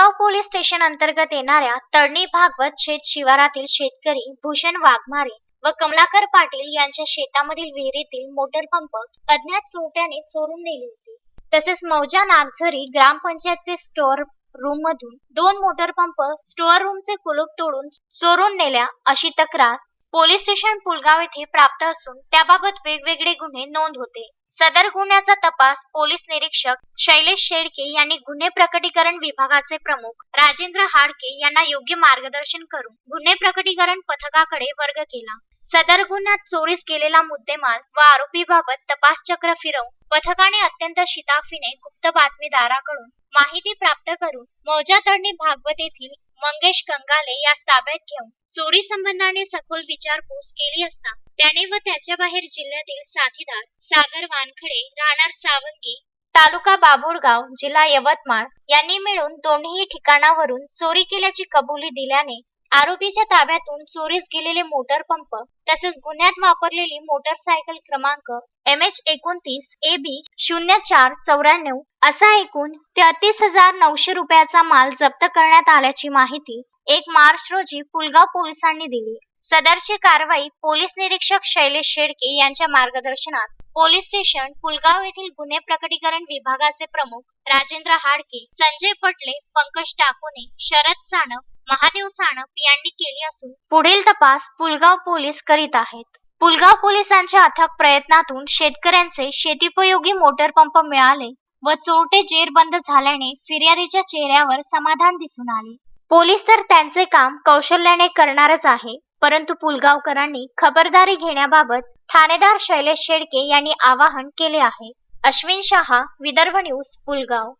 Shegaon police station अंतर्गत येणाऱ्या तळणी भागवत शेत शिवारातील शेतकरी भूषण वाघमारे व कमलाकर पाटील यांच्या शेतामधील विहिरीतील मोटर पंप अज्ञात चोरट्याने चोरून नेली होती. तसेच मौजा नागझरी ग्रामपंचायतचे स्टोअर रूम मधून दोन मोटर पंप स्टोअर रूमचे कुलूप तोडून चोरून नेल्या अशी तक्रार पोलीस स्टेशन पुलगाव येथे प्राप्त असून त्याबाबत वेगवेगळे गुन्हे नोंद होते. सदर गुन्ह्याचा तपास पोलीस निरीक्षक शैलेश शेडके यांनी गुन्हे प्रकटीकरण विभागाचे प्रमुख राजेंद्र हाडके यांना योग्य मार्गदर्शन करून गुन्हे प्रकटीकरण पथकाकडे वर्ग केला. सदर गुन्ह्यात चोरीस गेलेला मुद्देमाल व आरोपीबाबत तपास चक्र फिरवून पथकाने अत्यंत शिताफीने गुप्त बातमीदाराकडून माहिती प्राप्त करून मौजा तळणी भागवत येथील मंगेश कंगाले यास ताब्यात घेऊन चोरी संबंधाने सखोल विचारपूस केली असता त्याने व त्याच्या बाहेर जिल्ह्यातील साथीदार सागर वानखडे राहणार सावंगी तालुका बाभुळगाव जिल्हा यवतमाळ यांनी मिळून दोन्ही ठिकाणावरून चोरी केल्याची कबुली दिल्याने आरोपीच्या ताब्यातून चोरीस गेलेले मोटर पंप तसेच गुन्ह्यात वापरलेली मोटरसायकल क्रमांक एम एच एकोणतीस ए बी शून्य चार चौऱ्याण्णव असा एकूण तेहतीस हजार नऊशे रुपयाचा माल जप्त करण्यात आल्याची माहिती एक मार्च रोजी पुलगाव पोलिसांनी दिली. सदरची कारवाई पोलीस निरीक्षक शैलेश शेडके यांच्या मार्गदर्शनात. पोलीस स्टेशन पुलगाव येथील गुन्हे प्रकटीकरण विभागाचे प्रमुख राजेंद्र हाडके संजय पटले पंकज टाकोने शरद सानप महादेव सानप यांनी केली असून पुढील तपास पुलगाव पोलीस करीत आहेत. पुलगाव पोलिसांच्या अथक प्रयत्नातून शेतकऱ्यांचे शेतीपयोगी मोटर पंप मिळाले व चोरटे जेरबंद झाल्याने फिर्यादीच्या चेहऱ्यावर समाधान दिसून आले. पोलीस तर त्यांचे काम कौशल्याने करणारच आहे परंतु पुलगावकरांनी खबरदारी घेण्याबाबत ठाणेदार शैलेश शेडके यांनी आवाहन केले आहे. अश्विन शहा विदर्भ न्यूज पुलगाव.